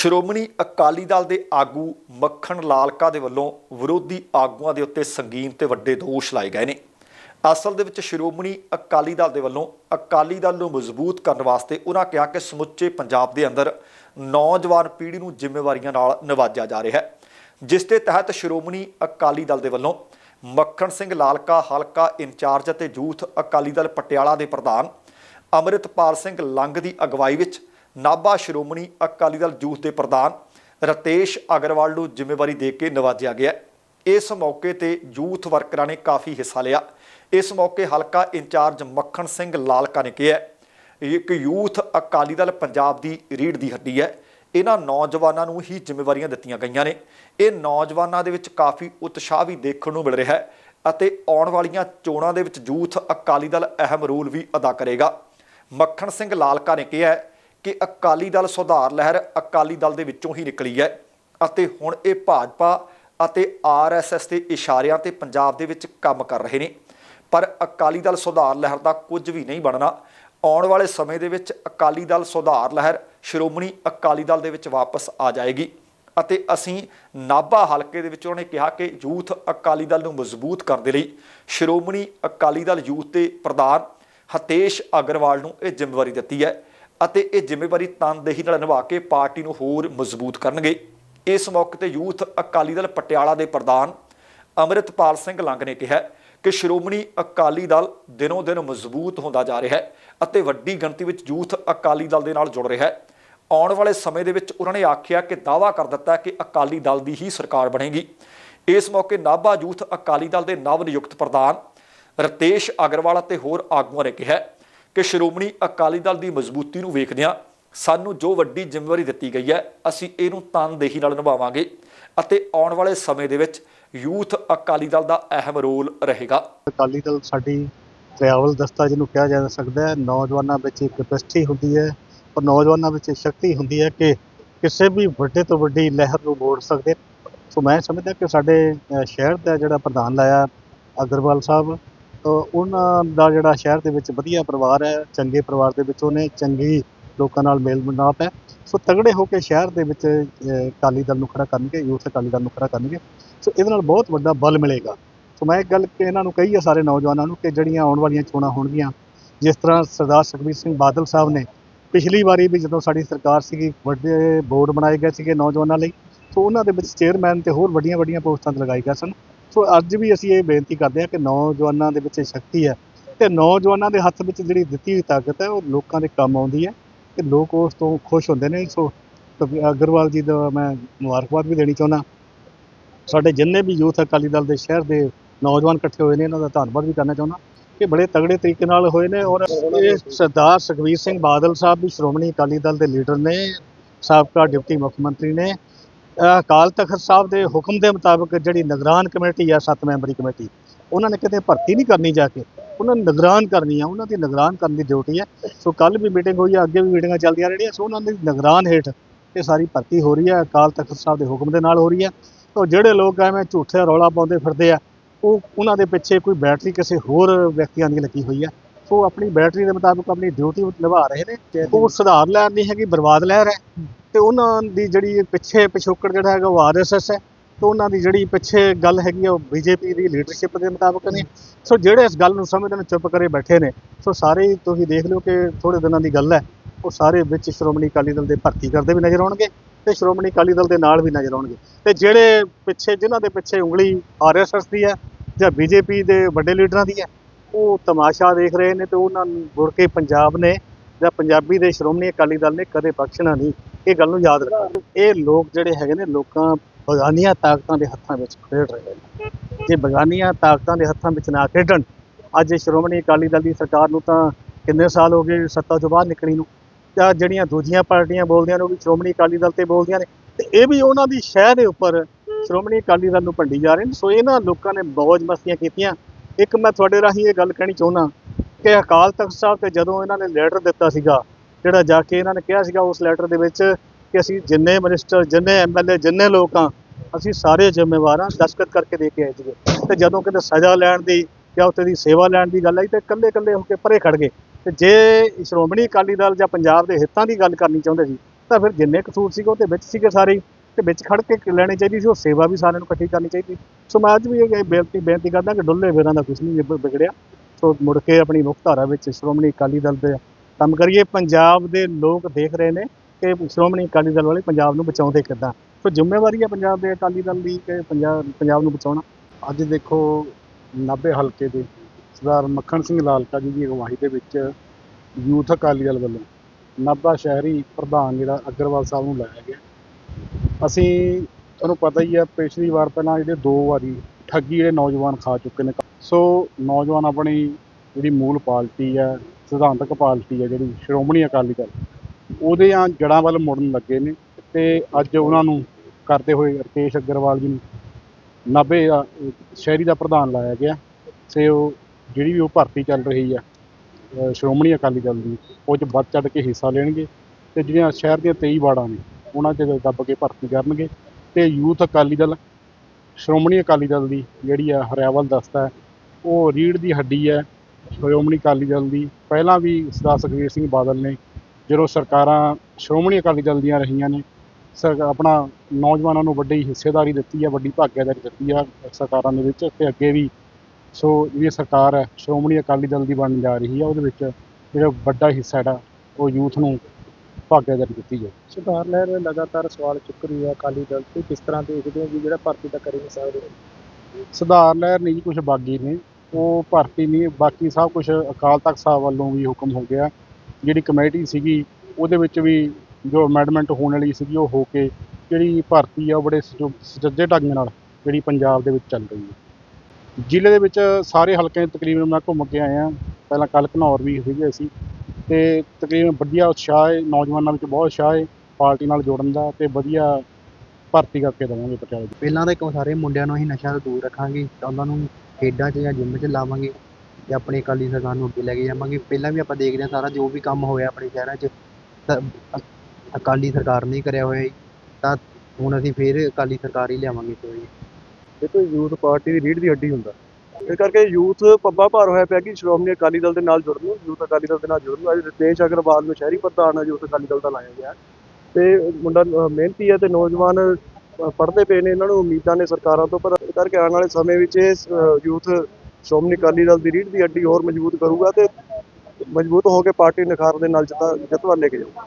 ਸ਼੍ਰੋਮਣੀ ਅਕਾਲੀ ਦਲ ਦੇ ਆਗੂ ਮੱਖਣ ਲਾਲਕਾ ਦੇ ਵੱਲੋਂ ਵਿਰੋਧੀ ਆਗੂਆਂ ਦੇ ਉੱਤੇ ਸੰਗੀਨ ਤੇ ਵੱਡੇ ਦੋਸ਼ ਲਾਏ ਗਏ ਨੇ। ਅਸਲ ਦੇ ਵਿੱਚ ਸ਼੍ਰੋਮਣੀ ਅਕਾਲੀ ਦਲ ਦੇ ਵੱਲੋਂ ਅਕਾਲੀ ਦਲ ਨੂੰ ਮਜ਼ਬੂਤ ਕਰਨ ਵਾਸਤੇ ਉਹਨਾਂ ਕਿਹਾ ਕਿ ਸਮੁੱਚੇ ਪੰਜਾਬ ਦੇ ਅੰਦਰ ਨੌਜਵਾਨ ਪੀੜ੍ਹੀ ਨੂੰ ਜ਼ਿੰਮੇਵਾਰੀਆਂ ਨਾਲ ਨਿਵਾਜਿਆ ਜਾ ਰਿਹਾ ਹੈ, ਜਿਸ ਦੇ ਤਹਿਤ ਸ਼੍ਰੋਮਣੀ ਅਕਾਲੀ ਦਲ ਦੇ ਵੱਲੋਂ ਮੱਖਣ ਸਿੰਘ ਲਾਲਕਾ, ਹਲਕਾ ਇੰਚਾਰਜ ਅਤੇ ਯੂਥ ਅਕਾਲੀ ਦਲ ਪਟਿਆਲਾ ਦੇ ਪ੍ਰਧਾਨ ਅੰਮ੍ਰਿਤਪਾਲ ਸਿੰਘ ਲੰਗ ਦੀ ਅਗਵਾਈ ਵਿੱਚ ਨਾਭਾ ਸ਼੍ਰੋਮਣੀ ਅਕਾਲੀ ਦਲ ਯੂਥ ਦੇ ਪ੍ਰਧਾਨ ਰਤੇਸ਼ ਅਗਰਵਾਲ ਨੂੰ ਜ਼ਿੰਮੇਵਾਰੀ ਦੇ ਕੇ ਨਵਾਜਿਆ ਗਿਆ ਇਸ ਮੌਕੇ ਤੇ ਯੂਥ ਵਰਕਰਾਂ ਨੇ ਕਾਫੀ ਹਿੱਸਾ ਲਿਆ। ਇਸ ਮੌਕੇ ਹਲਕਾ ਇੰਚਾਰਜ ਮੱਖਣ ਸਿੰਘ ਲਾਲਕਾ ਨੇ ਕਿਹਾ ਇੱਕ ਯੂਥ ਅਕਾਲੀ ਦਲ ਪੰਜਾਬ ਦੀ ਰੀੜ ਦੀ ਹੱਡੀ ਹੈ। ਇਹਨਾਂ ਨੌਜਵਾਨਾਂ ਨੂੰ ਹੀ ਜ਼ਿੰਮੇਵਾਰੀਆਂ ਦਿੱਤੀਆਂ ਗਈਆਂ ਨੇ। ਇਹ ਨੌਜਵਾਨਾਂ ਦੇ ਵਿੱਚ ਕਾਫੀ ਉਤਸ਼ਾਹ ਵੀ ਦੇਖਣ ਨੂੰ ਮਿਲ ਰਿਹਾ ਹੈ ਅਤੇ ਆਉਣ ਵਾਲੀਆਂ ਚੋਣਾਂ ਦੇ ਵਿੱਚ ਯੂਥ ਅਕਾਲੀ ਦਲ ਅਹਿਮ ਰੋਲ ਵੀ ਅਦਾ ਕਰੇਗਾ। ਮੱਖਣ ਸਿੰਘ ਲਾਲਕਾ ਨੇ ਕਿਹਾ ਕਿ ਅਕਾਲੀ ਦਲ ਸੁਧਾਰ ਲਹਿਰ ਅਕਾਲੀ ਦਲ ਦੇ ਵਿੱਚੋਂ ਹੀ ਨਿਕਲੀ ਹੈ ਅਤੇ ਹੁਣ ਇਹ ਭਾਜਪਾ ਅਤੇ ਆਰਐਸਐਸ ਦੇ ਇਸ਼ਾਰਿਆਂ ਤੇ ਪੰਜਾਬ ਦੇ ਵਿੱਚ ਕੰਮ ਕਰ ਰਹੇ ਨੇ। ਪਰ ਅਕਾਲੀ ਦਲ ਸੁਧਾਰ ਲਹਿਰ ਦਾ ਕੁਝ ਵੀ ਨਹੀਂ ਬਣਨਾ। ਆਉਣ ਵਾਲੇ ਸਮੇਂ ਦੇ ਵਿੱਚ ਅਕਾਲੀ ਦਲ ਸੁਧਾਰ ਲਹਿਰ ਸ਼੍ਰੋਮਣੀ ਅਕਾਲੀ ਦਲ ਦੇ ਵਿੱਚ ਵਾਪਸ ਆ ਜਾਏਗੀ ਅਤੇ ਅਸੀਂ ਨਾਭਾ ਹਲਕੇ ਦੇ ਵਿੱਚ ਉਹਨੇ ਕਿਹਾ ਕਿ ਯੂਥ ਅਕਾਲੀ ਦਲ ਨੂੰ ਮਜ਼ਬੂਤ ਕਰਨ ਦੇ ਲਈ ਸ਼੍ਰੋਮਣੀ ਅਕਾਲੀ ਦਲ ਯੂਥ ਦੇ ਪ੍ਰਧਾਨ ਹਤੇਸ਼ ਅਗਰਵਾਲ ਨੂੰ ਇਹ ਜ਼ਿੰਮੇਵਾਰੀ ਦਿੱਤੀ ਹੈ। ਅਤੇ ਇਹ ਜ਼ਿੰਮੇਵਾਰੀ ਤਨਦੇਹੀ ਨਾਲ ਨਿਭਾ ਕੇ ਪਾਰਟੀ ਨੂੰ ਹੋਰ ਮਜ਼ਬੂਤ ਕਰਨਗੇ। ਇਸ ਮੌਕੇ ਤੇ ਯੂਥ ਅਕਾਲੀ ਦਲ ਪਟਿਆਲਾ ਦੇ ਪ੍ਰਧਾਨ ਅੰਮ੍ਰਿਤਪਾਲ ਸਿੰਘ ਲੰਗ ਨੇ ਕਿਹਾ ਕਿ ਸ਼੍ਰੋਮਣੀ ਅਕਾਲੀ ਦਲ ਦਿਨੋਂ ਦਿਨ ਮਜ਼ਬੂਤ ਹੁੰਦਾ ਜਾ ਰਿਹਾ ਹੈ ਅਤੇ ਵੱਡੀ ਗਿਣਤੀ ਵਿੱਚ ਯੂਥ ਅਕਾਲੀ ਦਲ ਦੇ ਨਾਲ ਜੁੜ ਰਿਹਾ ਹੈ। ਆਉਣ ਵਾਲੇ ਸਮੇਂ ਦੇ ਵਿੱਚ ਉਹਨਾਂ ਨੇ ਆਖਿਆ ਕਿ ਦਾਅਵਾ ਕਰ ਦਿੱਤਾ ਕਿ ਅਕਾਲੀ ਦਲ ਦੀ ਹੀ ਸਰਕਾਰ ਬਣੇਗੀ। ਇਸ ਮੌਕੇ ਨਾਭਾ ਯੂਥ ਅਕਾਲੀ ਦਲ ਦੇ ਨਵ ਨਿਯੁਕਤ ਪ੍ਰਧਾਨ ਰਤੇਸ਼ ਅਗਰਵਾਲ ਅਤੇ ਹੋਰ ਆਗੂਆਂ ਨੇ ਕਿਹਾ ਕਿ ਸ਼੍ਰੋਮਣੀ ਅਕਾਲੀ ਦਲ ਦੀ ਮਜ਼ਬੂਤੀ ਨੂੰ ਵੇਖਦਿਆਂ ਸਾਨੂੰ ਜੋ ਵੱਡੀ ਜ਼ਿੰਮੇਵਾਰੀ ਦਿੱਤੀ ਗਈ ਹੈ, ਅਸੀਂ ਇਹਨੂੰ ਤਨਦੇਹੀ ਨਾਲ ਨਿਭਾਵਾਂਗੇ ਅਤੇ ਆਉਣ ਵਾਲੇ ਸਮੇਂ ਦੇ ਵਿੱਚ ਯੂਥ ਅਕਾਲੀ ਦਲ ਦਾ ਅਹਿਮ ਰੋਲ ਰਹੇਗਾ। ਅਕਾਲੀ ਦਲ ਸਾਡੀ ਟਰੈਵਲ ਦਸਤਾ ਜਿਹਨੂੰ ਕਿਹਾ ਜਾ ਸਕਦਾ ਹੈ, ਨੌਜਵਾਨਾਂ ਵਿੱਚ ਇੱਕ ਕਪੈਸਿਟੀ ਹੁੰਦੀ ਹੈ ਔਰ ਨੌਜਵਾਨਾਂ ਵਿੱਚ ਸ਼ਕਤੀ ਹੁੰਦੀ ਹੈ ਕਿ ਕਿਸੇ ਵੀ ਵੱਡੇ ਤੋਂ ਵੱਡੀ ਲਹਿਰ ਨੂੰ ਮੋੜ ਸਕਦੇ ਸੋ ਮੈਂ ਸਮਝਦਾ ਕਿ ਸਾਡੇ ਸ਼ਹਿਰ ਦਾ ਜਿਹੜਾ ਪ੍ਰਧਾਨ ਲਾਇਆ ਅਗਰਵਾਲ ਸਾਹਿਬ ਉਹਨਾਂ ਦਾ ਜਿਹੜਾ ਸ਼ਹਿਰ ਦੇ ਵਿੱਚ ਵਧੀਆ ਪਰਿਵਾਰ ਹੈ, ਚੰਗੇ ਪਰਿਵਾਰ ਦੇ ਵਿੱਚ ਉਹਨੇ ਚੰਗੀ ਲੋਕਾਂ ਨਾਲ ਮੇਲ ਮਿਲਾਪ ਹੈ। ਸੋ ਤਗੜੇ ਹੋ ਕੇ ਸ਼ਹਿਰ ਦੇ ਵਿੱਚ ਅਕਾਲੀ ਦਲ ਨੂੰ ਖੜਾ ਕਰਨਗੇ, ਯੂਥ ਅਕਾਲੀ ਦਲ ਨੂੰ ਖੜਾ ਕਰਨਗੇ। ਸੋ ਇਹਦੇ ਨਾਲ ਬਹੁਤ ਵੱਡਾ ਬਲ ਮਿਲੇਗਾ। ਸੋ ਮੈਂ ਇੱਕ ਗੱਲ ਕਿ ਇਹਨਾਂ ਨੂੰ ਕਹੀ ਹੈ ਸਾਰੇ ਨੌਜਵਾਨਾਂ ਨੂੰ ਕਿ ਜਿਹੜੀਆਂ ਆਉਣ ਵਾਲੀਆਂ ਚੋਣਾਂ ਹੋਣਗੀਆਂ, ਜਿਸ ਤਰ੍ਹਾਂ ਸਰਦਾਰ ਸੁਖਬੀਰ ਸਿੰਘ ਬਾਦਲ ਸਾਹਿਬ ਨੇ ਪਿਛਲੀ ਵਾਰੀ ਵੀ ਜਦੋਂ ਸਾਡੀ ਸਰਕਾਰ ਸੀਗੀ, ਵੱਡੇ ਬੋਰਡ ਬਣਾਏ ਗਏ ਸੀਗੇ ਨੌਜਵਾਨਾਂ ਲਈ, ਸੋ ਉਹਨਾਂ ਦੇ ਵਿੱਚ ਚੇਅਰਮੈਨ ਤੇ ਹੋਰ ਵੱਡੀਆਂ ਵੱਡੀਆਂ ਪੋਸਟਾਂ ਤੇ ਲਗਾਈ ਗਏ ਸਨ। ਸੋ ਅੱਜ ਵੀ ਅਸੀਂ ਇਹ ਬੇਨਤੀ ਕਰਦੇ ਹਾਂ ਕਿ ਨੌਜਵਾਨਾਂ ਦੇ ਵਿੱਚ ਇਹ ਸ਼ਕਤੀ ਹੈ ਤੇ ਨੌਜਵਾਨਾਂ ਦੇ ਹੱਥ ਵਿੱਚ ਜਿਹੜੀ ਦਿੱਤੀ ਹੋਈ ਤਾਕਤ ਹੈ, ਉਹ ਲੋਕਾਂ ਦੇ ਕੰਮ ਆਉਂਦੀ ਹੈ ਤੇ ਲੋਕ ਉਸ ਤੋਂ ਖੁਸ਼ ਹੁੰਦੇ ਨੇ। ਸੋ ਅਗਰਵਾਲ ਜੀ ਦਾ ਮੈਂ ਮੁਬਾਰਕਬਾਦ ਵੀ ਦੇਣੀ ਚਾਹੁੰਦਾ। ਸਾਡੇ ਜਿੰਨੇ ਵੀ ਯੂਥ ਅਕਾਲੀ ਦਲ ਦੇ ਸ਼ਹਿਰ ਦੇ ਨੌਜਵਾਨ ਇਕੱਠੇ ਹੋਏ ਨੇ, ਇਹਨਾਂ ਦਾ ਧੰਨਵਾਦ ਵੀ ਕਰਨਾ ਚਾਹੁੰਦਾ ਕਿ ਬੜੇ ਤਗੜੇ ਤਰੀਕੇ ਨਾਲ ਹੋਏ ਨੇ ਔਰ ਇਹ ਸਰਦਾਰ ਸੁਖਬੀਰ ਸਿੰਘ ਬਾਦਲ ਸਾਹਿਬ ਵੀ ਸ਼੍ਰੋਮਣੀ ਅਕਾਲੀ ਦਲ ਦੇ ਲੀਡਰ ਨੇ, ਸਾਬਕਾ ਡਿਪਟੀ ਮੁੱਖ ਮੰਤਰੀ ਨੇ ਅਕਾਲ ਤਖਤ ਸਾਹਿਬ ਦੇ ਹੁਕਮ ਦੇ ਮੁਤਾਬਕ ਜਿਹੜੀ ਨਿਗਰਾਨ ਕਮੇਟੀ ਆ, ਸੱਤ ਮੈਂਬਰੀ ਕਮੇਟੀ, ਉਹਨਾਂ ਨੇ ਕਿਤੇ ਭਰਤੀ ਨਹੀਂ ਕਰਨੀ ਜਾ ਕੇ। ਉਹਨਾਂ ਨੂੰ ਨਿਗਰਾਨ ਕਰਨੀ ਆ, ਉਹਨਾਂ ਦੀ ਨਿਗਰਾਨ ਕਰਨ ਦੀ ਡਿਊਟੀ ਹੈ ਸੋ ਕੱਲ ਵੀ ਮੀਟਿੰਗ ਹੋਈ ਆ, ਅੱਗੇ ਵੀ ਮੀਟਿੰਗਾਂ ਚੱਲਦੀਆਂ ਰਹਿਣੀਆਂ। ਸੋ ਉਹਨਾਂ ਦੀ ਨਿਗਰਾਨ ਹੇਠ ਇਹ ਸਾਰੀ ਭਰਤੀ ਹੋ ਰਹੀ ਹੈ ਅਕਾਲ ਤਖਤ ਸਾਹਿਬ ਦੇ ਹੁਕਮ ਦੇ ਨਾਲ ਹੋ ਰਹੀ ਹੈ ਸੋ ਜਿਹੜੇ ਲੋਕ ਐਵੇਂ ਝੂਠੇ ਰੌਲਾ ਪਾਉਂਦੇ ਫਿਰਦੇ ਆ, ਉਹ ਉਹਨਾਂ ਦੇ ਪਿੱਛੇ ਕੋਈ ਬੈਟਰੀ ਕਿਸੇ ਹੋਰ ਵਿਅਕਤੀਆਂ ਦੀ ਲੱਗੀ ਹੋਈ ਹੈ ਸੋ ਆਪਣੀ ਬੈਟਰੀ ਦੇ ਮੁਤਾਬਕ ਆਪਣੀ ਡਿਊਟੀ ਨਿਭਾ ਰਹੇ ਨੇ। ਉਹ ਸੁਧਾਰ ਲਹਿਰ ਨਹੀਂ ਹੈਗੀ ਬਰਬਾਦ ਲਹਿਰ ਹੈ। ਤੇ ਉਹਨਾਂ ਦੀ ਜਿਹੜੀ ਪਿੱਛੇ ਪਿਛੋਕੜ ਜਿਹੜਾ ਹੈਗਾ ਉਹ ਆਰਐਸਐਸ ਹੈ। ਤੇ ਉਹਨਾਂ ਦੀ ਜਿਹੜੀ ਪਿੱਛੇ ਗੱਲ ਹੈਗੀ ਉਹ ਬੀਜੇਪੀ ਦੀ ਲੀਡਰਸ਼ਿਪ ਦੇ ਮੁਤਾਬਕ ਨੇ। ਸੋ ਜਿਹੜੇ ਇਸ ਗੱਲ ਨੂੰ ਸਮਝਦੇ ਨੇ ਚੁੱਪ ਕਰੇ ਬੈਠੇ ਨੇ। ਸੋ ਸਾਰੇ ਤੁਸੀਂ ਦੇਖ ਲਿਓ ਕਿ ਥੋੜੇ ਦਿਨਾਂ ਦੀ ਗੱਲ ਹੈ। ਉਹ ਸਾਰੇ ਵਿੱਚ ਸ਼੍ਰੋਮਣੀ ਅਕਾਲੀ ਦਲ ਦੇ ਭਰਤੀ ਕਰਦੇ ਵੀ ਨਜ਼ਰ ਆਉਣਗੇ ਤੇ ਸ਼੍ਰੋਮਣੀ ਅਕਾਲੀ ਦਲ ਦੇ ਨਾਲ ਵੀ ਨਜ਼ਰ ਆਉਣਗੇ। ਤੇ ਜਿਹੜੇ ਪਿੱਛੇ ਜਿਨ੍ਹਾਂ ਦੇ ਪਿੱਛੇ ਉਂਗਲੀ ਆਰਐਸਐਸ ਦੀ ਹੈ ਜਾਂ ਬੀਜੇਪੀ ਦੇ ਵੱਡੇ ਲੀਡਰਾਂ ਦੀ ਹੈ ਉਹ ਤਮਾਸ਼ਾ ਦੇਖ ਰਹੇ ਨੇ ਤੇ ਉਹਨਾਂ ਨੂੰ ਗੁੜ ਕੇ ਪੰਜਾਬ ਨੇ ਜਾਂ ਪੰਜਾਬੀ ਦੇ ਸ਼੍ਰੋਮਣੀ ਅਕਾਲੀ ਦਲ ਨੇ ਕਦੇ ਬਖਸ਼ਣਾ ਨਹੀਂ। ਇਹ ਗੱਲ ਨੂੰ ਯਾਦ ਰੱਖੋ। ਇਹ ਲੋਕ ਜਿਹੜੇ ਹੈਗੇ ਨੇ, ਲੋਕਾਂ ਬਗਾਨੀਆਂ ਤਾਕਤਾਂ ਦੇ ਹੱਥਾਂ ਵਿੱਚ ਖੇਡ ਰਹੇ ਨੇ। ਜੇ ਬਗਾਨੀਆਂ ਤਾਕਤਾਂ ਦੇ ਹੱਥਾਂ ਵਿੱਚ ਨਾ ਖੇਡਣ, ਅੱਜ ਸ਼੍ਰੋਮਣੀ ਅਕਾਲੀ ਦਲ ਦੀ ਸਰਕਾਰ ਨੂੰ ਤਾਂ ਕਿੰਨੇ ਸਾਲ ਹੋ ਗਏ ਸੱਤਾ ਤੋਂ ਬਾਹਰ ਨਿਕਲੀ ਨੂੰ ਜਾਂ ਜਿਹੜੀਆਂ ਦੂਜੀਆਂ ਪਾਰਟੀਆਂ ਬੋਲਦੀਆਂ ਨੇ ਉਹ ਵੀ ਸ਼੍ਰੋਮਣੀ ਅਕਾਲੀ ਦਲ ਤੇ ਬੋਲਦੀਆਂ ਨੇ। ਤੇ ਇਹ ਵੀ ਉਹਨਾਂ ਦੀ ਸ਼ਹਿ ਦੇ ਉੱਪਰ ਸ਼੍ਰੋਮਣੀ ਅਕਾਲੀ ਦਲ ਨੂੰ ਭੰਡੀ ਜਾ ਰਹੇ ਨੇ। ਸੋ ਇਹਨਾਂ ਲੋਕਾਂ ਨੇ ਮੌਜ ਮਸਤੀਆਂ ਕੀਤੀਆਂ। ਇੱਕ ਮੈਂ ਤੁਹਾਡੇ ਰਾਹੀਂ ਇਹ ਗੱਲ ਕਹਿਣੀ ਚਾਹੁੰਦਾ ਕਿ ਅਕਾਲ ਤਖਤ ਸਾਹਿਬ ਤੇ ਜਦੋਂ ਇਹਨਾਂ ਨੇ ਲੈਟਰ ਦਿੱਤਾ ਸੀਗਾ ਜਿਹੜਾ ਜਾ ਕੇ ਇਹਨਾਂ ਨੇ ਕਿਹਾ ਸੀਗਾ ਉਸ ਲੈਟਰ ਦੇ ਵਿੱਚ ਕਿ ਅਸੀਂ ਜਿੰਨੇ ਮਿਨਿਸਟਰ ਜਿੰਨੇ ਐਮਐਲਏ ਜਿੰਨੇ ਲੋਕ ਆ ਅਸੀਂ ਸਾਰੇ ਜ਼ਿੰਮੇਵਾਰ ਹਾਂ ਦਸਤਖਤ ਕਰਕੇ ਦੇ ਕੇ ਆਏ ਸੀਗੇ। ਤੇ ਜਦੋਂ ਕਿਤੇ ਸਜ਼ਾ ਲੈਣ ਦੀ ਜਾਂ ਉੱਤੇ ਦੀ ਸੇਵਾ ਲੈਣ ਦੀ ਗੱਲ ਆਈ ਤੇ ਇਕੱਲੇ ਇਕੱਲੇ ਹੋ ਕੇ ਪਰੇ ਖੜ ਗਏ। ਤੇ ਜੇ ਸ਼੍ਰੋਮਣੀ ਅਕਾਲੀ ਦਲ ਜਾਂ ਪੰਜਾਬ ਦੇ ਹਿੱਤਾਂ ਦੀ ਗੱਲ ਕਰਨੀ ਚਾਹੁੰਦੇ ਸੀ ਤਾਂ ਫਿਰ ਜਿੰਨੇ ਕਸੂਰ ਸੀਗੇ ਉਹਦੇ ਵਿੱਚ ਸੀਗੇ ਸਾਰੇ ਹੀ, ਤੇ ਵਿੱਚ ਖੜ ਕੇ ਲੈਣੀ ਚਾਹੀਦੀ ਸੀ, ਉਹ ਸੇਵਾ ਵੀ ਸਾਰਿਆਂ ਨੂੰ ਇਕੱਠੀ ਕਰਨੀ ਚਾਹੀਦੀ। ਸੋ ਮੈਂ ਅੱਜ ਵੀ ਇਹ ਬੇਨਤੀ ਬੇਨਤੀ ਕਰਦਾ ਕਿ ਡੁੱਲੇ ਵੇਰਾਂ ਦਾ ਕੁਝ ਨਹੀਂ ਵਿ- ਵਿਗੜਿਆ, ਸੋ ਮੁੜ ਕੇ ਆਪਣੀ ਮੁੱਖ ਧਾਰਾ ਵਿੱਚ ਸ਼੍ਰੋਮਣੀ ਅਕਾਲੀ ਦਲ ਦੇ ਕੰਮ ਕਰੀਏ। ਪੰਜਾਬ ਦੇ ਲੋਕ ਦੇਖ ਰਹੇ ਨੇ ਕਿ ਸ਼੍ਰੋਮਣੀ ਅਕਾਲੀ ਦਲ ਵਾਲੇ ਪੰਜਾਬ ਨੂੰ ਬਚਾਉਂਦੇ ਕਿੱਦਾਂ? ਸੋ ਜ਼ਿੰਮੇਵਾਰੀ ਹੈ ਪੰਜਾਬ ਦੇ ਅਕਾਲੀ ਦਲ ਦੀ ਕਿ ਪੰਜਾਬ ਪੰਜਾਬ ਨੂੰ ਬਚਾਉਣਾ। ਅੱਜ ਦੇਖੋ, ਨਾਭੇ ਹਲਕੇ ਦੇ ਸਰਦਾਰ ਮੱਖਣ ਸਿੰਘ ਲਾਲਕਾ ਜੀ ਦੀ ਅਗਵਾਈ ਦੇ ਵਿੱਚ ਯੂਥ ਅਕਾਲੀ ਦਲ ਵੱਲੋਂ ਨਾਭਾ ਸ਼ਹਿਰੀ ਪ੍ਰਧਾਨ ਜਿਹੜਾ ਅਗਰਵਾਲ ਸਾਹਿਬ ਨੂੰ ਲਾਇਆ ਗਿਆ। ਅਸੀਂ ਤੁਹਾਨੂੰ ਪਤਾ ਹੀ ਹੈ ਪਿਛਲੀ ਵਾਰ ਪਹਿਲਾਂ ਜਿਹੜੇ ਦੋ ਵਾਰੀ ਠੱਗੀ ਜਿਹੜੇ ਨੌਜਵਾਨ ਖਾ ਚੁੱਕੇ ਨੇ। ਸੋ ਨੌਜਵਾਨ ਆਪਣੀ ਜਿਹੜੀ ਮੂਲ ਪਾਰਟੀ ਆ, ਸਿਧਾਂਤਕ ਪਾਰਟੀ ਹੈ ਜਿਹੜੀ ਸ਼੍ਰੋਮਣੀ ਅਕਾਲੀ ਦਲ, ਉਹਦੇ ਆ ਜੜ੍ਹਾਂ ਵੱਲ ਮੁੜਨ ਲੱਗੇ ਨੇ ਤੇ ਅੱਜ ਉਹਨਾਂ ਨੂੰ ਕਰਦੇ ਹੋਏ ਰਕੇਸ਼ ਅਗਰਵਾਲ ਜੀ ਨੂੰ ਨਾਭੇ ਸ਼ਹਿਰੀ ਦਾ ਪ੍ਰਧਾਨ ਲਾਇਆ ਗਿਆ ਤੇ ਉਹ ਜਿਹੜੀ ਵੀ ਉਹ ਭਰਤੀ ਚੱਲ ਰਹੀ ਆ ਸ਼੍ਰੋਮਣੀ ਅਕਾਲੀ ਦਲ ਦੀ, ਉਹ 'ਚ ਵੱਧ ਚੜ੍ਹ ਕੇ ਹਿੱਸਾ ਲੈਣਗੇ ਤੇ ਜਿਹੜੀਆਂ ਸ਼ਹਿਰ ਦੀਆਂ 23 ਵਾਰਡਾਂ ਨੇ ਉਹਨਾਂ 'ਚ ਦੱਬ ਕੇ ਭਰਤੀ ਕਰਨਗੇ। ਤੇ ਯੂਥ ਅਕਾਲੀ ਦਲ, ਸ਼੍ਰੋਮਣੀ ਅਕਾਲੀ ਦਲ ਦੀ ਜਿਹੜੀ ਆ ਹਰਿਆਵਲ ਦਸਤਾ ਹੈ, ਉਹ ਰੀੜ੍ਹ ਦੀ ਹੱਡੀ ਹੈ ਸ਼੍ਰੋਮਣੀ ਅਕਾਲੀ ਦਲ ਦੀ। ਪਹਿਲਾਂ ਵੀ ਸਰਦਾਰ ਸੁਖਬੀਰ ਸਿੰਘ ਬਾਦਲ ਨੇ ਜਦੋਂ ਸਰਕਾਰਾਂ ਸ਼੍ਰੋਮਣੀ ਅਕਾਲੀ ਦਲ ਦੀਆਂ ਰਹੀਆਂ ਨੇ, ਸਰ ਆਪਣਾ ਨੌਜਵਾਨਾਂ ਨੂੰ ਵੱਡੀ ਹਿੱਸੇਦਾਰੀ ਦਿੱਤੀ ਹੈ ਵੱਡੀ ਭਾਗੀਦਾਰੀ ਦਿੱਤੀ ਆ ਸਰਕਾਰਾਂ ਦੇ ਵਿੱਚ ਤੇ ਅੱਗੇ ਵੀ ਸੋ ਜਿਹੜੀ ਸਰਕਾਰ ਹੈ, ਸ਼੍ਰੋਮਣੀ ਅਕਾਲੀ ਦਲ ਦੀ ਬਣਨ ਜਾ ਰਹੀ ਹੈ ਉਹਦੇ ਵਿੱਚ ਜਿਹੜਾ ਵੱਡਾ ਹਿੱਸਾ ਜਿਹੜਾ, ਉਹ ਯੂਥ ਨੂੰ ਭਾਗੀਦਾਰੀ ਦਿੱਤੀ ਜਾਵੇ ਸੁਧਾਰ ਲਹਿਰ ਲਗਾਤਾਰ ਸਵਾਲ ਚੁੱਕ ਰਹੀ ਹੈ ਅਕਾਲੀ ਦਲ ਤੇ ਕਿਸ ਤਰ੍ਹਾਂ ਦੇਖਦੇ ਹੋ ਵੀ ਜਿਹੜਾ ਭਰਤੀ ਤਾਂ ਕਰ ਹੀ ਨਹੀਂ ਸਕਦੇ? ਸੁਧਾਰ ਲਹਿਰ ਨਹੀਂ ਜੀ ਕੁਝ ਬਾਗੀ ਨੇ ਉਹ ਭਰਤੀ ਨਹੀਂ ਬਾਕੀ ਸਭ ਕੁਝ ਅਕਾਲ ਤਖਤ ਸਾਹਿਬ ਵੱਲੋਂ ਵੀ ਹੁਕਮ ਹੋ ਗਿਆ। ਜਿਹੜੀ ਕਮੇਟੀ ਸੀਗੀ ਉਹਦੇ ਵਿੱਚ ਵੀ ਜੋ ਅਮੈਂਡਮੈਂਟ ਹੋਣ ਵਾਲੀ ਸੀਗੀ ਉਹ ਹੋ ਕੇ ਜਿਹੜੀ ਭਰਤੀ ਆ ਉਹ ਬੜੇ ਸੁਚੱਜੇ ਢੰਗ ਨਾਲ ਜਿਹੜੀ ਪੰਜਾਬ ਦੇ ਵਿੱਚ ਚੱਲ ਰਹੀ ਹੈ। ਜ਼ਿਲ੍ਹੇ ਦੇ ਵਿੱਚ ਸਾਰੇ ਹਲਕਿਆਂ ਤਕਰੀਬਨ ਮੈਂ ਘੁੰਮ ਕੇ ਆਇਆ। ਪਹਿਲਾਂ ਕੱਲ੍ਹ ਘਨੌਰ ਵੀ ਸੀਗੇ ਅਸੀਂ। ਤੇ ਤਕਰੀਬਨ ਵਧੀਆ ਉਤਸ਼ਾਹ ਹੈ ਨੌਜਵਾਨਾਂ ਵਿੱਚ ਬਹੁਤ ਉਤਸ਼ਾਹ ਹੈ ਪਾਰਟੀ ਨਾਲ ਜੁੜਨ ਦਾ ਤੇ ਵਧੀਆ ਭਰਤੀ ਕਰਕੇ ਦੇਵਾਂਗੇ ਪਟਿਆਲੇ ਪਹਿਲਾਂ ਤਾਂ ਇੱਕ ਸਾਰੇ ਮੁੰਡਿਆਂ ਨੂੰ ਅਸੀਂ ਨਸ਼ਿਆਂ ਤੋਂ ਦੂਰ ਰੱਖਾਂਗੇ ਤਾਂ ਉਹਨਾਂ ਨੂੰ ਖੇਡਾਂ 'ਚ ਜਾਂ ਜਿੰਮ 'ਚ ਲਾਵਾਂਗੇ ਤੇ ਆਪਣੀ ਅਕਾਲੀ ਸਰਕਾਰ ਨੂੰ ਅੱਗੇ ਲੈ ਕੇ ਜਾਵਾਂਗੇ। ਪਹਿਲਾਂ ਵੀ ਆਪਾਂ ਦੇਖਦੇ ਹਾਂ ਸਾਰਾ ਜੋ ਵੀ ਕੰਮ ਹੋਇਆ ਆਪਣੇ ਸ਼ਹਿਰਾਂ 'ਚ ਤਾਂ ਅਕਾਲੀ ਸਰਕਾਰ ਨੇ ਕਰਿਆ ਹੋਇਆ ਤਾਂ ਹੁਣ ਅਸੀਂ ਫੇਰ ਅਕਾਲੀ ਸਰਕਾਰ ਹੀ ਲਿਆਵਾਂਗੇ ਕੋਈ ਦੇਖੋ ਯੂਥ ਪਾਰਟੀ ਦੀ ਰੀੜ ਦੀ ਹੱਡੀ ਹੁੰਦਾ। ਇਸ ਕਰਕੇ ਯੂਥ ਪੱਬਾ ਭਾਰ ਹੋਇਆ ਪਿਆ ਕਿ ਸ਼੍ਰੋਮਣੀ ਅਕਾਲੀ ਦਲ ਦੇ ਨਾਲ ਜੁੜਨ ਨੂੰ, ਯੂਥ ਅਕਾਲੀ ਦਲ ਦੇ ਨਾਲ ਜੁੜਨ ਨੂੰ। ਅੱਜ ਰਤੇਸ਼ ਅਗਰਵਾਲ ਨੂੰ ਸ਼ਹਿਰੀ ਪ੍ਰਧਾਨ ਯੂਥ ਅਕਾਲੀ ਦਲ ਦਾ ਲਾਇਆ ਗਿਆ। ਤੇ ਮੁੰਡਾ ਮਿਹਨਤੀ ਹੈ ਤੇ ਨੌਜਵਾਨ ਪੜ੍ਹਦੇ ਪਏ ਨੇ, ਇਹਨਾਂ ਨੂੰ ਉਮੀਦਾਂ ਨੇ ਸਰਕਾਰਾਂ ਤੋਂ, ਪਰ ਇਸ ਕਰਕੇ ਆਉਣ ਵਾਲੇ ਸਮੇਂ ਵਿੱਚ ਇਹ ਯੂਥ ਸ਼੍ਰੋਮਣੀ ਅਕਾਲੀ ਦਲ ਦੀ ਰੀੜ ਦੀ ਹੱਡੀ ਹੋਰ ਮਜ਼ਬੂਤ ਕਰੂਗਾ ਤੇ ਮਜ਼ਬੂਤ ਹੋ ਕੇ ਪਾਰਟੀ ਨਿਖਾਰ ਦੇ ਨਾਲ ਜਿੱਤ ਜਿੱਤ ਲੈ ਕੇ ਜਾਊਗਾ।